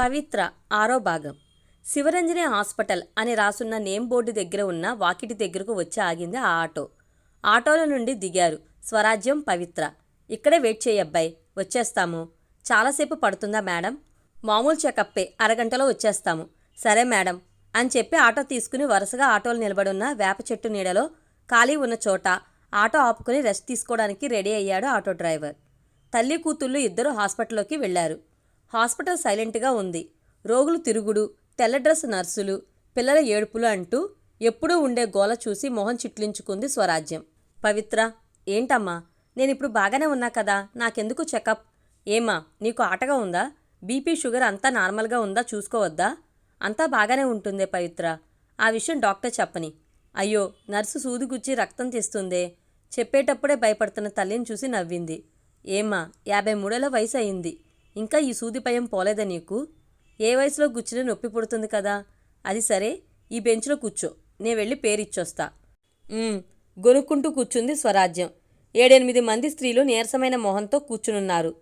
పవిత్ర ఆరో భాగం. శివరంజని హాస్పిటల్ అని రాసున్న నేమ్ బోర్డు దగ్గర ఉన్న వాకిటి దగ్గరకు వచ్చి ఆగింది ఆ ఆటో. ఆటోల నుండి దిగారు. స్వరాజ్యం పవిత్ర. ఇక్కడే వెయిట్ చేయబ్బాయి వచ్చేస్తాము. చాలాసేపు పడుతుందా మేడం? మామూలు చెకప్పే అరగంటలో వచ్చేస్తాము. సరే మేడం అని చెప్పి ఆటో తీసుకుని వరుసగా ఆటోలు నిలబడున్న వేప చెట్టు నీడలో ఖాళీ ఉన్న చోట ఆటో ఆపుకుని రెస్ట్ తీసుకోవడానికి రెడీ అయ్యాడు ఆటో డ్రైవర్. తల్లి కూతుళ్ళు ఇద్దరు హాస్పిటల్లోకి వెళ్ళారు హాస్పిటల్ సైలెంట్గా ఉంది. రోగులు తిరుగుడు తెల్ల డ్రెస్ నర్సులు పిల్లల ఏడుపులు అంటూ ఎప్పుడూ ఉండే గోల చూసి మొహం చిట్లించుకుంది స్వరాజ్యం. పవిత్ర ఏంటమ్మా నేనిప్పుడు బాగానే ఉన్నా కదా నాకెందుకు చెకప్? ఏమా నీకు ఆటగా ఉందా? బీపీ షుగర్ అంతా నార్మల్గా ఉందా? చూసుకోవద్దా? అంతా బాగానే ఉంటుందే పవిత్ర. ఆ విషయం డాక్టర్ చెప్పని. అయ్యో నర్సు సూదిగుచ్చి రక్తం తీస్తుందే. చెప్పేటప్పుడే భయపడుతున్న తల్లిని చూసి నవ్వింది. ఏమ్మా యాభై మూడేళ్ళ వయసు అయింది ఇంకా ఈ సూది భయం పోలేదా నీకు? ఏ వయసులో కూర్చునే నొప్పి పుడుతుంది కదా. అది సరే ఈ బెంచ్లో కూర్చో. నే వెళ్ళి పేరిచ్చొస్తా. గొనుక్కుంటూ కూర్చుంది స్వరాజ్యం. ఏడెనిమిది మంది స్త్రీలు నీరసమైన మొహంతో కూర్చునున్నారు.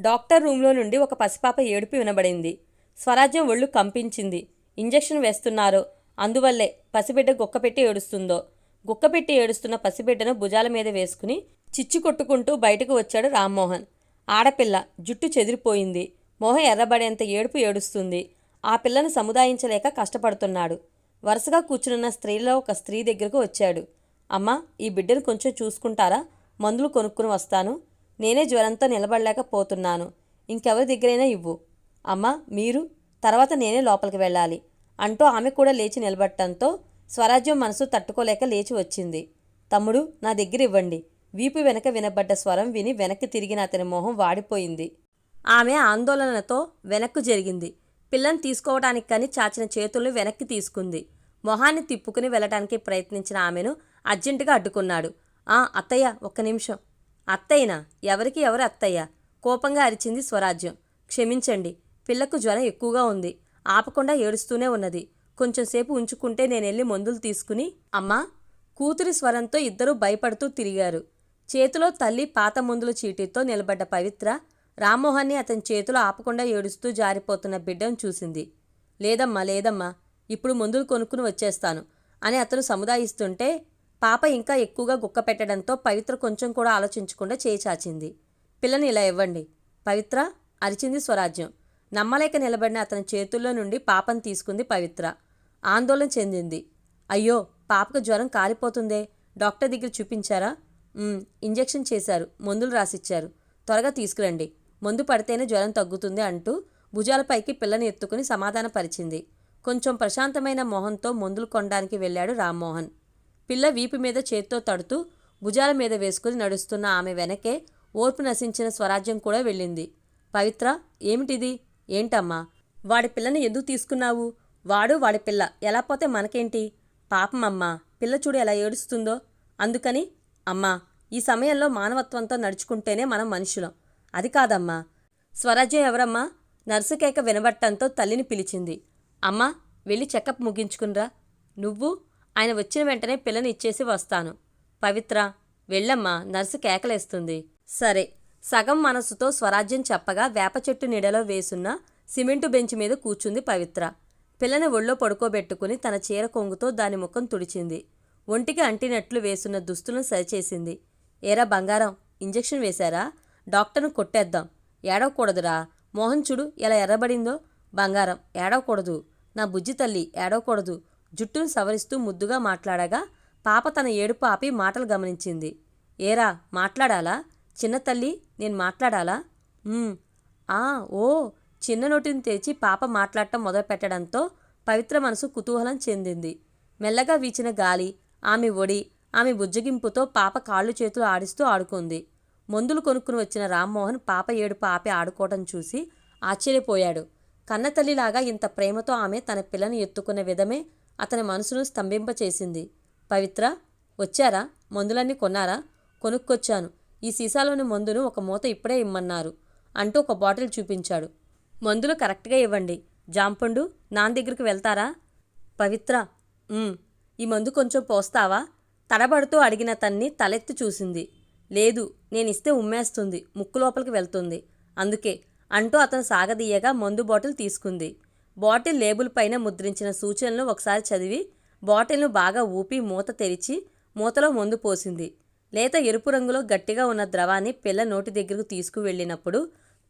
డాక్టర్ రూంలో నుండి ఒక పసిపాప ఏడుపు వినబడింది. స్వరాజ్యం ఒళ్ళు కంపించింది. ఇంజెక్షన్ వేస్తున్నారో. అందువల్లే పసిబిడ్డ గుక్కపెట్టి ఏడుస్తుందో. గుక్కపెట్టి ఏడుస్తున్న పసిబిడ్డను భుజాల మీద వేసుకుని చిచ్చు కొట్టుకుంటూ బయటకు వచ్చాడు రామ్మోహన్. ఆడపిల్ల జుట్టు చెదిరిపోయింది. మొహం ఎర్రబడేంత ఏడుపు ఏడుస్తుంది. ఆ పిల్లను సముదాయించలేక కష్టపడుతున్నాడు. వరుసగా కూర్చునున్న స్త్రీలో ఒక స్త్రీ దగ్గరకు వచ్చాడు. అమ్మా ఈ బిడ్డను కొంచెం చూసుకుంటారా? మందులు కొనుక్కుని వస్తాను. నేనే జ్వరంతో నిలబడలేకపోతున్నాను. ఇంకెవరి దగ్గరైనా ఇవ్వు. అమ్మా మీరు? తర్వాత నేనే లోపలికి వెళ్ళాలి. అంటూ ఆమె కూడా లేచి నిలబడటంతో స్వరాజ్యం మనసు తట్టుకోలేక లేచి వచ్చింది. తమ్ముడు నా దగ్గర ఇవ్వండి. వీపు వెనక వినబడ్డ స్వరం విని వెనక్కి తిరిగిన అతని మొహం వాడిపోయింది. ఆమె ఆందోళనతో వెనక్కు జరిగింది. పిల్లని తీసుకోవడానికి కానీ చాచిన చేతులను వెనక్కి తీసుకుంది. మొహాన్ని తిప్పుకుని వెళ్ళటానికి ప్రయత్నించిన ఆమెను అర్జెంటుగా అడ్డుకున్నాడు. ఆ అత్తయ్య ఒక్క నిమిషం. అత్తయ్యనా? ఎవరికి ఎవరు అత్తయ్య? కోపంగా అరిచింది స్వరాజ్యం. క్షమించండి పిల్లకు జ్వరం ఎక్కువగా ఉంది. ఆపకుండా ఏడుస్తూనే ఉన్నది. కొంచెంసేపు ఉంచుకుంటే నేనెళ్ళి మందులు తీసుకుని అమ్మా! కూతురి స్వరంతో ఇద్దరూ భయపడుతూ తిరిగారు. చేతిలో తల్లి పాత ముందుల చీటీతో నిలబడ్డ పవిత్ర రామ్మోహన్ని అతని చేతిలో ఆపకుండా ఏడుస్తూ జారిపోతున్న బిడ్డను చూసింది. లేదమ్మా లేదమ్మా ఇప్పుడు మందులు కొనుక్కుని వచ్చేస్తాను అని అతను సముదాయిస్తుంటే పాప ఇంకా ఎక్కువగా గుక్క పెట్టడంతో పవిత్ర కొంచెం కూడా ఆలోచించకుండా చేయిచాచింది పిల్లని ఇలా ఇవ్వండి. పవిత్ర అరిచింది స్వరాజ్యం. నమ్మలేక నిలబడిన అతని చేతుల్లో నుండి పాపను తీసుకుంది పవిత్ర. ఆందోళన చెందింది. అయ్యో పాపకు జ్వరం కాలిపోతుందే. డాక్టర్ దగ్గర చూపించారా? ఇంజెక్షన్ చేశారు మందులు రాసిచ్చారు. త్వరగా తీసుకురండి. మందు పడితేనే జ్వరం తగ్గుతుంది అంటూ భుజాలపైకి పిల్లని ఎత్తుకుని సమాధానపరిచింది. కొంచెం ప్రశాంతమైన మొహంతో మందులు కొనడానికి వెళ్ళాడు రామ్మోహన్. పిల్ల వీపు మీద చేత్తో తడుతూ భుజాల మీద వేసుకుని నడుస్తున్న ఆమె వెనకే ఓర్పు నశించిన స్వరాజ్యం కూడా వెళ్ళింది. పవిత్ర ఏమిటిది? ఏంటమ్మా? వాడి పిల్లని ఎందుకు తీసుకున్నావు? వాడు వాడి పిల్ల ఎలా పోతే మనకేంటి? పాపమమ్మా పిల్ల చూడు ఎలా ఏడుస్తుందో. అందుకని అమ్మా ఈ సమయంలో మానవత్వంతో నడుచుకుంటేనే మనం మనుషులం. అది కాదమ్మా. స్వరాజ్యం ఎవరమ్మా? నర్సు కేక వినబట్టంతో తల్లిని పిలిచింది. అమ్మా వెళ్ళి చెకప్ ముగించుకునిరా. నువ్వు? ఆయన వచ్చిన వెంటనే పిల్లని ఇచ్చేసి వస్తాను. పవిత్ర వెళ్ళమ్మా నర్సు కేకలేస్తుంది. సరే. సగం మనసుతో స్వరాజ్యం చెప్పగా వేప చెట్టు నీడలో వేసున్న సిమెంటు బెంచ్ మీద కూర్చుంది పవిత్ర. పిల్లని ఒళ్ళో పడుకోబెట్టుకుని తన చీర కొంగుతో దాని ముఖం తుడిచింది. ఒంటికి అంటినట్లు వేసున్న దుస్తులను సరిచేసింది. ఏరా బంగారం ఇంజెక్షన్ వేశారా? డాక్టర్ను కొట్టేద్దాం. ఏడవకూడదురా. మోహన్ చూడు ఎలా ఎర్రబడిందో. బంగారం ఏడవకూడదు. నా బుజ్జి తల్లి ఏడవకూడదు. జుట్టును సవరిస్తూ ముద్దుగా మాట్లాడగా పాప తన ఏడుపు ఆపి మాటలు గమనించింది. ఏరా మాట్లాడాలా? చిన్న తల్లి నేను మాట్లాడాలా? ఆ ఓ. చిన్న నోటిని తెరిచి పాప మాట్లాడటం మొదలుపెట్టడంతో పవిత్ర మనసు కుతూహలం చెందింది. మెల్లగా వీచిన గాలి ఆమె ఒడి ఆమె బుజ్జగింపుతో పాప కాళ్ళు చేతులు ఆడిస్తూ ఆడుకుంది. మందులు కొనుక్కుని వచ్చిన రామ్మోహన్ పాప ఏడుపు ఆపి ఆడుకోవటం చూసి ఆశ్చర్యపోయాడు. కన్నతల్లిలాగా ఇంత ప్రేమతో ఆమె తన పిల్లని ఎత్తుకున్న విధమే అతని మనసును స్తంభింపచేసింది. పవిత్ర వచ్చారా? మందులన్నీ కొన్నారా? కొనుక్కొచ్చాను. ఈ సీసాలోని మందును ఒక మూత ఇప్పుడే ఇమ్మన్నారు అంటూ ఒక బాటిల్ చూపించాడు. మందులు కరెక్ట్గా ఇవ్వండి. జాంపండు నాన్న దగ్గరికి వెళ్తారా? పవిత్ర ఈ మందు కొంచెం పోస్తావా? తడబడుతూ అడిగిన తన్ని తలెత్తి చూసింది. లేదు నేనిస్తే ఉమ్మేస్తుంది ముక్కు లోపలికి వెళ్తుంది. అందుకే అంటూ అతను సాగదీయగా మందు బాటిల్ తీసుకుంది. బాటిల్ లేబుల్ పైన ముద్రించిన సూచనలు ఒకసారి చదివి బాటిల్ను బాగా ఊపి మూత తెరిచి మూతలో మందు పోసింది. లేత ఎరుపు రంగులో గట్టిగా ఉన్న ద్రవాన్ని పిల్ల నోటి దగ్గరకు తీసుకువెళ్ళినప్పుడు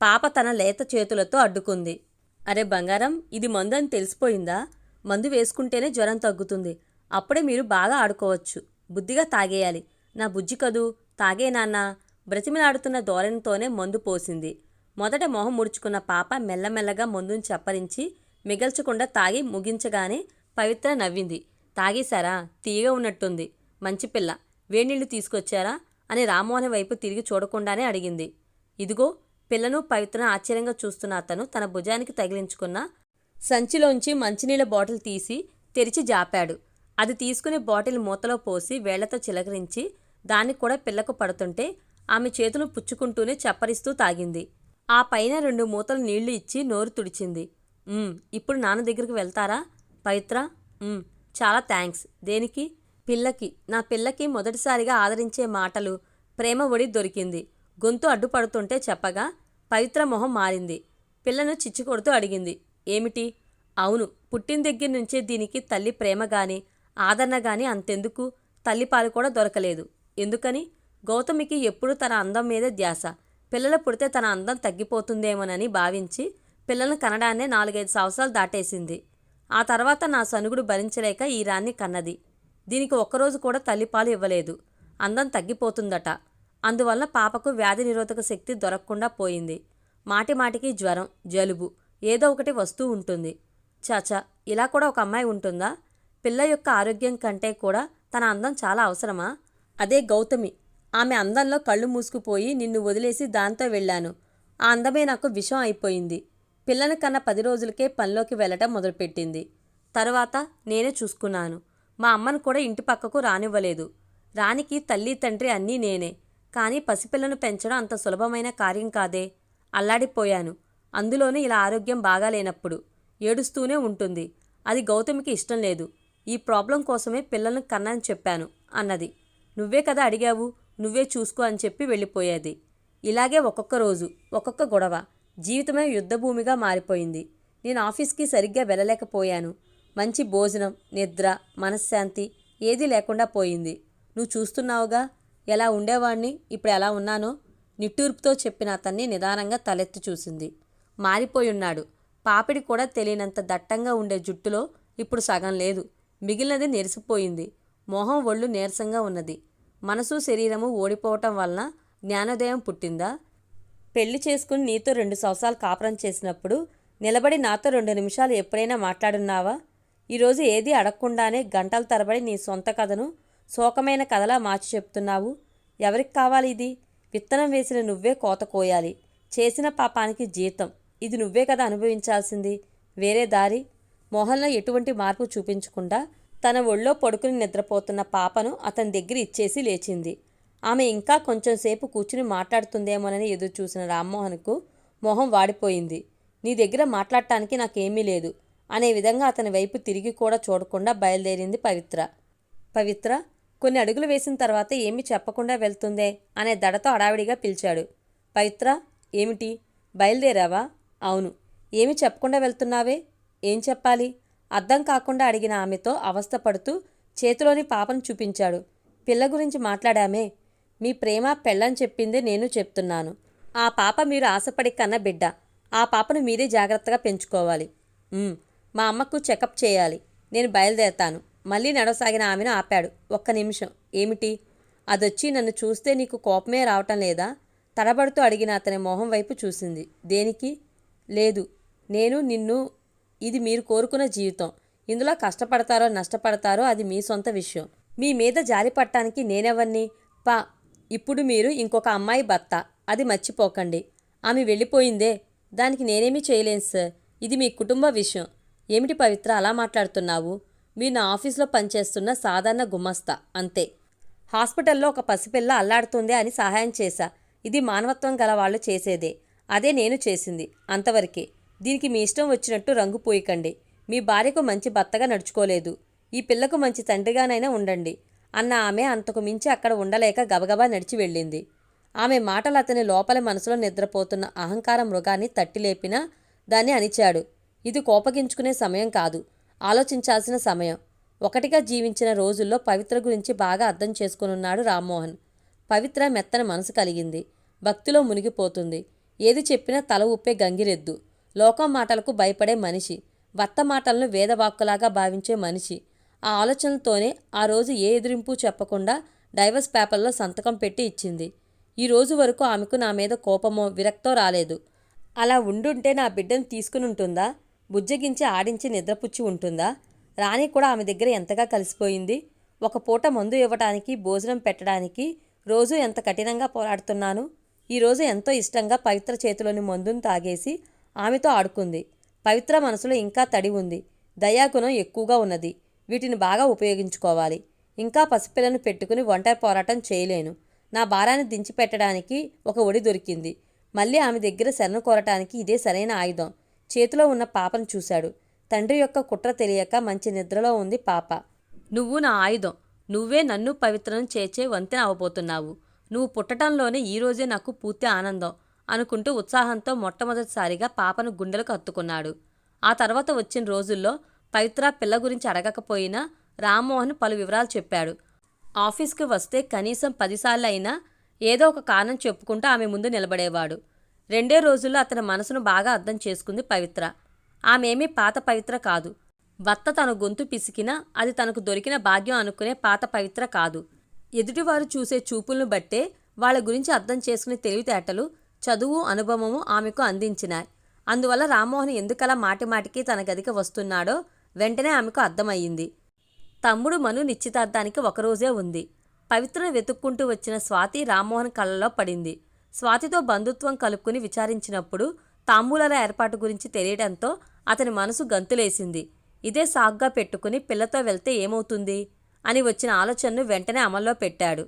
పాప తన లేత చేతులతో అడ్డుకుంది. అరే బంగారం ఇది మందు అని తెలిసిపోయిందా? మందు వేసుకుంటేనే జ్వరం తగ్గుతుంది. అప్పుడే మీరు బాగా ఆడుకోవచ్చు. బుద్ధిగా తాగేయాలి. నా బుజ్జి కదూ? తాగే నాన్న. బ్రతిమిలాడుతున్న ధోరణితోనే మందు పోసింది. మొదట మొహం ముడుచుకున్న పాప మెల్లమెల్లగా మందుని చప్పరించి మిగల్చకుండా తాగి ముగించగానే పవిత్ర నవ్వింది. తాగేశారా? తీయగా ఉన్నట్టుంది. మంచి పిల్ల. వేణీళ్ళు తీసుకొచ్చారా? అని రామ్మోహన్ వైపు తిరిగి చూడకుండానే అడిగింది. ఇదిగో పిల్లను పవిత్రను ఆశ్చర్యంగా చూస్తున్న అతను తన భుజానికి తగిలించుకున్న సంచిలోంచి మంచినీళ్ళ బాటిల్ తీసి తెరిచి జాపాడు. అది తీసుకుని బాటిల్ మూతలో పోసి వేళ్ళతో చిలకరించి దాన్ని కూడా పిల్లకు పడుతుంటే ఆమె చేతులు పుచ్చుకుంటూనే చప్పరిస్తూ తాగింది. ఆ పైన రెండు మూతలు నీళ్ళు ఇచ్చి నోరు తుడిచింది. ఇప్పుడు నాన్న దగ్గరికి వెళ్తారా? పవిత్ర చాలా థ్యాంక్స్ దేనికి? పిల్లకి. నా పిల్లకి మొదటిసారిగా ఆదరించే మాటలు ప్రేమ ఒడి దొరికింది. గొంతు అడ్డుపడుతుంటే చెప్పగా పవిత్ర మొహం మారింది. పిల్లను చిచ్చుకొడుతూ అడిగింది. ఏమిటి? అవును పుట్టిన దగ్గర నుంచే దీనికి తల్లి ప్రేమ గాని ఆదరణ గాని అంతెందుకు తల్లిపాలు కూడా దొరకలేదు. ఎందుకని? గౌతమికి ఎప్పుడూ తన అందం మీదే ధ్యాస. పిల్లలు పుడితే తన అందం తగ్గిపోతుందేమోనని భావించి పిల్లలను కనడాన్నే నాలుగైదు సంవత్సరాలు దాటేసింది. ఆ తర్వాత నా సనుగుడు భరించలేక ఈ రాన్ని కన్నది. దీనికి ఒక్కరోజు కూడా తల్లిపాలు ఇవ్వలేదు. అందం తగ్గిపోతుందట. అందువల్ల పాపకు వ్యాధి నిరోధక శక్తి దొరకకుండా పోయింది. మాటి మాటికి జ్వరం జలుబు ఏదో ఒకటి వస్తూ ఉంటుంది. చాచా ఇలా కూడా ఒక అమ్మాయి ఉంటుందా? పిల్ల యొక్క ఆరోగ్యం కంటే కూడా తన అందం చాలా అవసరమా? అదే గౌతమి. ఆమె అందంలో కళ్ళు మూసుకుపోయి నిన్ను వదిలేసి దాంతో వెళ్ళాను. ఆ అందమే నాకు విషం అయిపోయింది. పిల్లని కన్నా పది రోజులకే పనిలోకి వెళ్ళటం మొదలుపెట్టింది. తర్వాత నేనే చూసుకున్నాను. మా అమ్మను కూడా ఇంటి పక్కకు రానివ్వలేదు. రానికి తల్లి తండ్రి అన్నీ నేనే. కానీ పసిపిల్లను పెంచడం అంత సులభమైన కార్యం కాదే. అల్లాడిపోయాను. అందులోనూ ఇలా ఆరోగ్యం బాగాలేనప్పుడు. ఏడుస్తూనే ఉంటుంది. అది గౌతమికి ఇష్టం లేదు. ఈ ప్రాబ్లం కోసమే పిల్లలను కన్నాని చెప్పాను అన్నది. నువ్వే కదా అడిగావు నువ్వే చూసుకో అని చెప్పి వెళ్ళిపోయేది. ఇలాగే ఒక్కొక్క రోజు ఒక్కొక్క గొడవ. జీవితమే యుద్ధభూమిగా మారిపోయింది. నేను ఆఫీస్కి సరిగ్గా వెళ్ళలేకపోయాను. మంచి భోజనం నిద్ర మనశ్శాంతి ఏదీ లేకుండా పోయింది. నువ్వు చూస్తున్నావుగా? ఎలా ఉండేవాణ్ణి? ఇప్పుడు ఎలా ఉన్నానో? నిట్టూర్పుతో చెప్పిన అతన్ని నిదానంగా తలెత్తి చూసింది. మారిపోయున్నాడు. పాపిడి కూడా తెలియనంత దట్టంగా ఉండే జుట్టులో ఇప్పుడు సగం లేదు. మిగిలినది నెరిసిపోయింది. మొహం ఒళ్ళు నీరసంగా ఉన్నది. మనసు శరీరము ఓడిపోవటం వలన జ్ఞానోదయం పుట్టిందా? పెళ్ళి చేసుకుని నీతో రెండు సంవత్సరాలు కాపురం చేసినప్పుడు నిలబడి నాతో రెండు నిమిషాలు ఎప్పుడైనా మాట్లాడున్నావా? ఈరోజు ఏది అడగకుండానే గంటల తరబడి నీ సొంత కథను శోకమైన కథలా మార్చి చెప్తున్నావు. ఎవరికి కావాలి ఇది? విత్తనం వేసిన నువ్వే కోత కోయాలి. చేసిన పాపానికి జీతం. ఇది నువ్వే కదా అనుభవించాల్సింది. వేరే దారి? మోహన్లో ఎటువంటి మార్పు చూపించకుండా తన ఒళ్ళో పడుకుని నిద్రపోతున్న పాపను అతని దగ్గర ఇచ్చేసి లేచింది. ఆమె ఇంకా కొంచెం సేపు కూర్చుని మాట్లాడుతుందేమోనని ఎదురు చూసిన రామ్మోహన్కు మొహం వాడిపోయింది. నీ దగ్గర మాట్లాడటానికి నాకేమీ లేదు అనే విధంగా అతని వైపు తిరిగి కూడా చూడకుండా బయలుదేరింది పవిత్ర. పవిత్ర కొన్ని అడుగులు వేసిన తర్వాత ఏమీ చెప్పకుండా వెళ్తుందే అనే దడతో అడావిడిగా పిలిచాడు. పవిత్ర ఏమిటి? బయలుదేరావా? అవును. ఏమి చెప్పకుండా వెళ్తున్నావే? ఏం చెప్పాలి? అర్థం కాకుండా అడిగిన ఆమెతో అవస్థపడుతూ చేతిలోని పాపను చూపించాడు. పిల్ల గురించి మాట్లాడామే. మీ ప్రేమ పెళ్ళని చెప్పిందే నేను చెప్తున్నాను. ఆ పాప మీరు ఆశపడి కన్న బిడ్డ. ఆ పాపను మీరే జాగ్రత్తగా పెంచుకోవాలి. మా అమ్మకు చెకప్ చేయాలి. నేను బయలుదేరతాను. మళ్ళీ నడవసాగిన ఆమెను ఆపాడు. ఒక్క నిమిషం. ఏమిటి? అదొచ్చి నన్ను చూస్తే నీకు కోపమే రావటం లేదా? తడబడుతూ అడిగిన అతని మొహం వైపు చూసింది. దేనికి? లేదు. నేను నిన్ను ఇది మీరు కోరుకున్న జీవితం. ఇందులో కష్టపడతారో నష్టపడతారో అది మీ సొంత విషయం. మీ మీద జాలి పట్టడానికి నేనెవరిని? పా ఇప్పుడు మీరు ఇంకొక అమ్మాయి భర్త. అది మర్చిపోకండి. ఆమె వెళ్ళిపోయిందే. దానికి నేనేమీ చేయలేను సార్. ఇది మీ కుటుంబ విషయం. ఏమిటి పవిత్ర అలా మాట్లాడుతున్నావు? మీరు నా ఆఫీస్లో పనిచేస్తున్న సాధారణ గుమస్తా అంతే. హాస్పిటల్లో ఒక పసిపిల్ల అల్లాడుతుందే అని సహాయం చేశా. ఇది మానవత్వం గల వాళ్ళు చేసేదే. అదే నేను చేసింది అంతవరకే. దీనికి మీ ఇష్టం వచ్చినట్టు రంగు పోయకండి. మీ భార్యకు మంచి భర్తగా నడుచుకోలేదు. ఈ పిల్లకు మంచి తండ్రిగానైనా ఉండండి. అన్న ఆమె అంతకు మించి అక్కడ ఉండలేక గబగబా నడిచి వెళ్ళింది. ఆమె మాటలు అతని లోపల మనసులో నిద్రపోతున్న అహంకార మృగాన్ని తట్టి లేపినా దాన్ని అణిచాడు. ఇది కోపగించుకునే సమయం కాదు. ఆలోచించాల్సిన సమయం. ఒకటిగా జీవించిన రోజుల్లో పవిత్ర గురించి బాగా అర్థం చేసుకునున్నాడు రామ్మోహన్. పవిత్ర మెత్తని మనసు కలిగింది. భక్తిలో మునిగిపోతుంది. ఏది చెప్పినా తల ఊపే గంగిరెద్దు. లోకం మాటలకు భయపడే మనిషి భర్త మాటలను వేదవాక్కులాగా భావించే మనిషి. ఆ ఆలోచనలతోనే ఆ రోజు ఏ ఎదిరింపు చెప్పకుండా డైవర్స్ పేపర్లో సంతకం పెట్టి ఇచ్చింది. ఈ రోజు వరకు ఆమెకు నా మీద కోపమో విరక్తో రాలేదు. అలా ఉండుంటే నా బిడ్డను తీసుకుని ఉంటుందా బుజ్జగించి ఆడించి నిద్రపుచ్చి ఉంటుందా? రాణి కూడా ఆమె దగ్గర ఎంతగా కలిసిపోయింది? ఒక పూట మందు ఇవ్వటానికి భోజనం పెట్టడానికి రోజు ఎంత కఠినంగా పోరాడుతున్నాను? ఈరోజు ఎంతో ఇష్టంగా పవిత్ర చేతిలోని మందును తాగేసి ఆమెతో ఆడుకుంది. పవిత్ర మనసులో ఇంకా తడి ఉంది. దయాగుణం ఎక్కువగా ఉన్నది. వీటిని బాగా ఉపయోగించుకోవాలి. ఇంకా పసిపిల్లను పెట్టుకుని ఒంటరి పోరాటం చేయలేను. నా భారాన్ని దించిపెట్టడానికి ఒక ఒడి దొరికింది. మళ్ళీ ఆమె దగ్గర శరణు కోరటానికి ఇదే సరైన ఆయుధం. చేతిలో ఉన్న పాపను చూశాడు. తండ్రి యొక్క కుట్ర తెలియక మంచి నిద్రలో ఉంది పాప. నువ్వు నా ఆయుధం. నువ్వే నన్ను పవిత్రను చేర్చే వంతెన అవబోతున్నావు. నువ్వు పుట్టటంలోనే ఈ రోజే నాకు పూర్తి ఆనందం. అనుకుంటూ ఉత్సాహంతో మొట్టమొదటిసారిగా పాపను గుండెలకు అత్తుకున్నాడు. ఆ తర్వాత వచ్చిన రోజుల్లో పవిత్ర పిల్ల గురించి అడగకపోయినా రామ్మోహన్ పలు వివరాలు చెప్పాడు. ఆఫీస్కి వస్తే కనీసం పదిసార్లు అయినా ఏదో ఒక కారణం చెప్పుకుంటూ ఆమె ముందు నిలబడేవాడు. రెండే రోజుల్లో అతని మనసును బాగా అర్థం చేసుకుంది పవిత్ర. ఆమెమీ పాత పవిత్ర కాదు. భర్త తన గొంతు పిసికినా అది తనకు దొరికిన భాగ్యం అనుకునే పాత పవిత్ర కాదు. ఎదుటివారు చూసే చూపులను బట్టే వాళ్ళ గురించి అర్థం చేసుకునే తెలివితేటలు చదువు అనుభవము ఆమెకు అందించినాయి. అందువల్ల రామ్మోహన్ ఎందుకలా మాటిమాటికి తన గదికి వస్తున్నాడో వెంటనే ఆమెకు అర్థమయ్యింది. తమ్ముడు మను నిశ్చితార్థానికి ఒకరోజే ఉంది. పవిత్రను వెతుక్కుంటూ వచ్చిన స్వాతి రామ్మోహన్ కళ్ళలో పడింది. స్వాతితో బంధుత్వం కలుపుకుని విచారించినప్పుడు తాంబూలాల ఏర్పాటు గురించి తెలియడంతో అతని మనసు గంతులేసింది. ఇదే సాగ్గా పెట్టుకుని పిల్లతో వెళ్తే ఏమవుతుంది? అని వచ్చిన ఆలోచనను వెంటనే అమల్లో పెట్టాడు.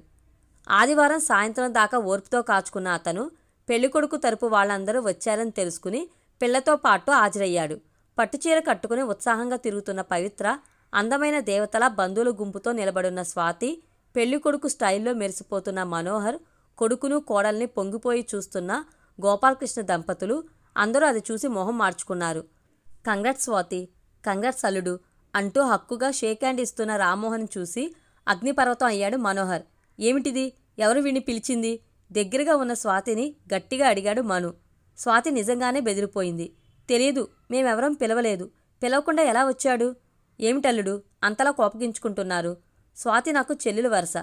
ఆదివారం సాయంత్రం దాకా ఓర్పుతో కాచుకున్న అతను పెళ్ళికొడుకు తరపు వాళ్ళందరూ వచ్చారని తెలుసుకుని పిల్లతో పాటు హాజరయ్యాడు. పట్టుచీర కట్టుకుని ఉత్సాహంగా తిరుగుతున్న పవిత్ర అందమైన దేవతల బంధువుల గుంపుతో నిలబడున్న స్వాతి పెళ్ళికొడుకు స్టైల్లో మెరిసిపోతున్న మనోహర్ కొడుకును కోడల్ని పొంగిపోయి చూస్తున్న గోపాలకృష్ణ దంపతులు అందరూ అది చూసి మొహం మార్చుకున్నారు. కంగట్ స్వాతి కంగట్ సలుడు అంటూ హక్కుగా షేక్ హ్యాండ్ ఇస్తున్న రామ్మోహన్ చూసి అగ్నిపర్వతం అయ్యాడు మనోహర్. ఏమిటిది? ఎవరు విని పిలిచింది? దగ్గరగా ఉన్న స్వాతిని గట్టిగా అడిగాడు మను. స్వాతి నిజంగానే బెదిరిపోయింది. తెలియదు మేమెవరం పిలవలేదు. పిలవకుండా ఎలా వచ్చాడు? ఏమిటల్లుడు? అంతలా కోపగించుకుంటున్నారు. స్వాతి నాకు చెల్లెలు వరుస.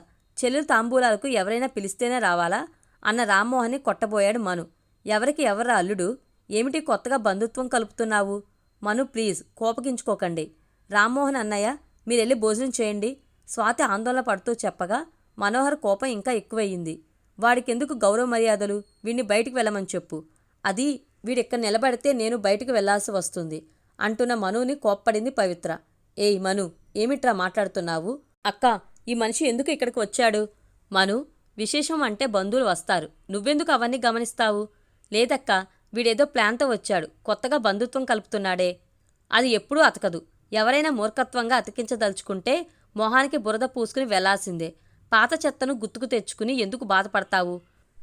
చెల్లెలు తాంబూలాలకు ఎవరైనా పిలిస్తేనే రావాలా? అన్న రామ్మోహన్ని కొట్టబోయాడు మను. ఎవరికి ఎవరా అల్లుడు? ఏమిటి కొత్తగా బంధుత్వం కలుపుతున్నావు? మను ప్లీజ్ కోపగించుకోకండి. రామ్మోహన్ అన్నయ్య మీరెళ్ళి భోజనం చేయండి. స్వాతి ఆందోళన పడుతూ చెప్పగా మనోహర్ కోపం ఇంకా ఎక్కువయ్యింది. వాడికెందుకు గౌరవ మర్యాదలు? వీడిని బయటికి వెళ్ళమని చెప్పు. అది వీడిక్కడ నిలబడితే నేను బయటికి వెళ్ళాల్సి వస్తుంది అంటున్న మనుని కోప్పడింది పవిత్ర. ఏయ్ మను ఏమిట్రా మాట్లాడుతున్నావు? అక్క ఈ మనిషి ఎందుకు ఇక్కడికి వచ్చాడు? మను విశేషం అంటే బంధువులు వస్తారు. నువ్వెందుకు అవన్నీ గమనిస్తావు? లేదక్క వీడేదో ప్లాన్తో వచ్చాడు. కొత్తగా బంధుత్వం కలుపుతున్నాడే. అది ఎప్పుడూ అతకదు. ఎవరైనా మూర్ఖత్వంగా అతికించదలుచుకుంటే మొహానికి బురద పూసుకుని వెళ్ళాల్సిందే. పాత చెత్తను గుర్తుకు తెచ్చుకుని ఎందుకు బాధపడతావు?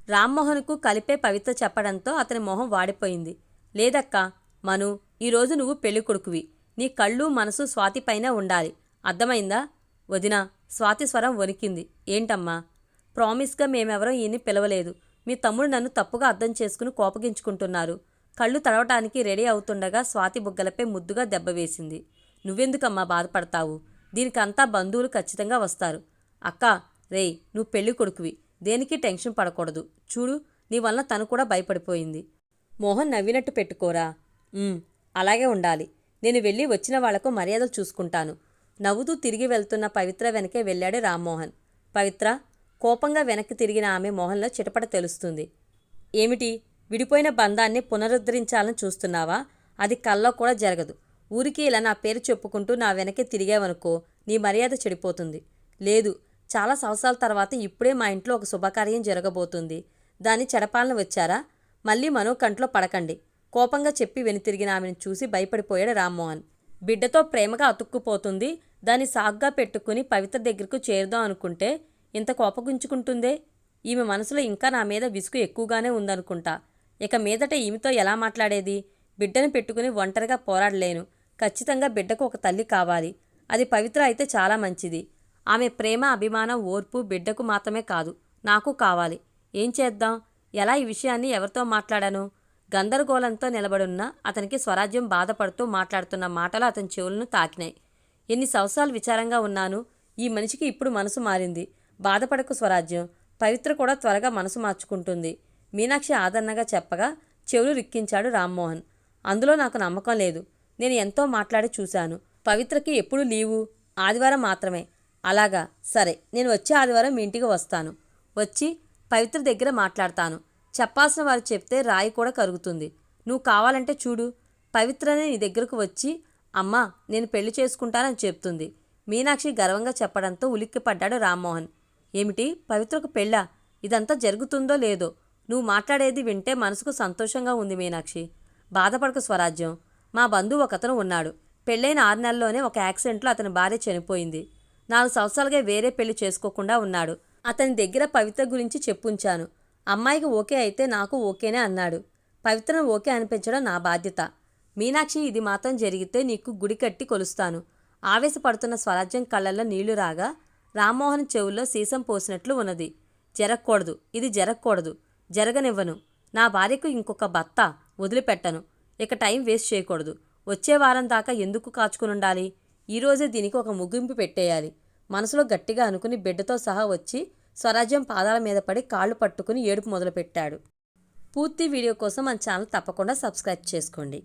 రామ్మోహన్కు కలిపే పవిత్ర చెప్పడంతో అతని మొహం వాడిపోయింది. లేదక్కా మను ఈరోజు నువ్వు పెళ్ళి కొడుకువి. నీ కళ్ళు మనసు స్వాతిపైన ఉండాలి. అర్థమైందా? వదినా స్వాతి స్వరం వణికింది. ఏంటమ్మా? ప్రామిస్గా మేమెవరం ఈయన్ని పిలవలేదు. మీ తమ్ముడు నన్ను తప్పుగా అర్థం చేసుకుని కోపగించుకుంటున్నారు. కళ్ళు తడవటానికి రెడీ అవుతుండగా స్వాతి బుగ్గలపై ముద్దుగా దెబ్బ వేసింది. నువ్వెందుకమ్మా బాధపడతావు? దీనికంతా బంధువులు ఖచ్చితంగా వస్తారు. అక్క రేయ్ నువ్వు పెళ్ళి కొడుకువి. దేనికి టెన్షన్ పడకూడదు. చూడు నీ వల్ల తను కూడా భయపడిపోయింది. మోహన్ నవ్వినట్టు పెట్టుకోరా. అలాగే ఉండాలి. నేను వెళ్ళి వచ్చిన వాళ్ళకు మర్యాదలు చూసుకుంటాను. నవ్వుతూ తిరిగి వెళ్తున్న పవిత్ర వెనకే వెళ్ళాడు రామ్మోహన్. పవిత్ర కోపంగా వెనక్కి తిరిగిన ఆమె మొహంలో చిటపట తెలుస్తుంది. ఏమిటి? విడిపోయిన బంధాన్ని పునరుద్ధరించాలని చూస్తున్నావా? అది కల్లో కూడా జరగదు. ఊరికి ఇలా నా పేరు చెప్పుకుంటూ నా వెనకే తిరిగావనుకో నీ మర్యాద చెడిపోతుంది. లేదు చాలా సంవత్సరాల తర్వాత ఇప్పుడే మా ఇంట్లో ఒక శుభకార్యం జరగబోతుంది. దాని చెడపాలన వచ్చారా? మళ్ళీ మనో కంట్లో పడకండి. కోపంగా చెప్పి వెనుతిరిగిన ఆమెను చూసి భయపడిపోయాడు రామ్మోహన్. బిడ్డతో ప్రేమగా అతుక్కుపోతుంది. దాన్ని సాగ్గా పెట్టుకుని పవిత్ర దగ్గరకు చేరుదాం అనుకుంటే ఇంత కోపగుంచుకుంటుందే ఈమె మనసులో ఇంకా నా మీద విసుగు ఎక్కువగానే ఉందనుకుంటా. ఇక మీదట ఈమెతో ఎలా మాట్లాడేది? బిడ్డను పెట్టుకుని ఒంటరిగా పోరాడలేను. ఖచ్చితంగా బిడ్డకు ఒక తల్లి కావాలి. అది పవిత్ర అయితే చాలా మంచిది. ఆమె ప్రేమ అభిమానం ఓర్పు బిడ్డకు మాత్రమే కాదు. నాకు కావాలి. ఏం చేద్దాం? ఎలా ఈ విషయాన్ని ఎవరితో మాట్లాడాను? గందరగోళంతో నిలబడున్న అతనికి స్వరాజ్యం బాధపడుతూ మాట్లాడుతున్న మాటలు అతని చెవులను తాకినాయి. ఎన్ని సంవత్సరాలు విచారంగా ఉన్నాను? ఈ మనిషికి ఇప్పుడు మనసు మారింది. బాధపడకు స్వరాజ్యం. పవిత్ర కూడా త్వరగా మనసు మార్చుకుంటుంది. మీనాక్షి ఆదరణగా చెప్పగా చెవులు రిక్కించాడు రామ్మోహన్. అందులో నాకు నమ్మకం లేదు. నేను ఎంతో మాట్లాడి చూశాను. పవిత్రకి ఎప్పుడు లీవు? ఆదివారం మాత్రమే. అలాగా. సరే నేను వచ్చే ఆదివారం మీ ఇంటికి వస్తాను. వచ్చి పవిత్ర దగ్గర మాట్లాడతాను. చెప్పాల్సిన వారు చెప్తే రాయి కూడా కరుగుతుంది. నువ్వు కావాలంటే చూడు. పవిత్రనే నీ దగ్గరకు వచ్చి అమ్మా నేను పెళ్ళి చేసుకుంటానని చెప్తుంది. మీనాక్షి గర్వంగా చెప్పడంతో ఉలిక్కిపడ్డాడు రామ్మోహన్. ఏమిటి? పవిత్రకు పెళ్ళా? ఇదంతా జరుగుతుందో లేదో? నువ్వు మాట్లాడేది వింటే మనసుకు సంతోషంగా ఉంది మీనాక్షి. బాధపడకు స్వరాజ్యం. మా బంధువు ఒకతను ఉన్నాడు. పెళ్ళైన ఆరు నెలల్లోనే ఒక యాక్సిడెంట్లో అతని భార్య చనిపోయింది. నాలుగు సంవత్సరాలుగా వేరే పెళ్ళి చేసుకోకుండా ఉన్నాడు. అతని దగ్గర పవిత్ర గురించి చెప్పుంచాను. అమ్మాయికి ఓకే అయితే నాకు ఓకేనే అన్నాడు. పవిత్రను ఓకే అనిపించడం నా బాధ్యత. మీనాక్షి ఇది మాత్రం జరిగితే నీకు గుడి కట్టి కొలుస్తాను. ఆవేశపడుతున్న స్వరాజ్యం కళ్ళల్లో నీళ్ళు రాగా రామ్మోహన్ చెవుల్లో సీసం పోసినట్లు ఉన్నది. జరగకూడదు. ఇది జరగకూడదు. జరగనివ్వను. నా భార్యకు ఇంకొక భర్త వదిలిపెట్టను. ఇక టైం వేస్ట్ చేయకూడదు. వచ్చే వారం దాకా ఎందుకు కాచుకుని ఉండాలి? ఈరోజే దీనికి ఒక ముగింపు పెట్టేయాలి. మనసులో గట్టిగా అనుకుని బిడ్డతో సహా వచ్చి స్వరాజ్యం పాదాల మీద పడి కాళ్ళు పట్టుకుని ఏడుపు మొదలుపెట్టాడు. పూర్తి వీడియో కోసం మన ఛానల్ తప్పకుండా సబ్స్క్రైబ్ చేసుకోండి.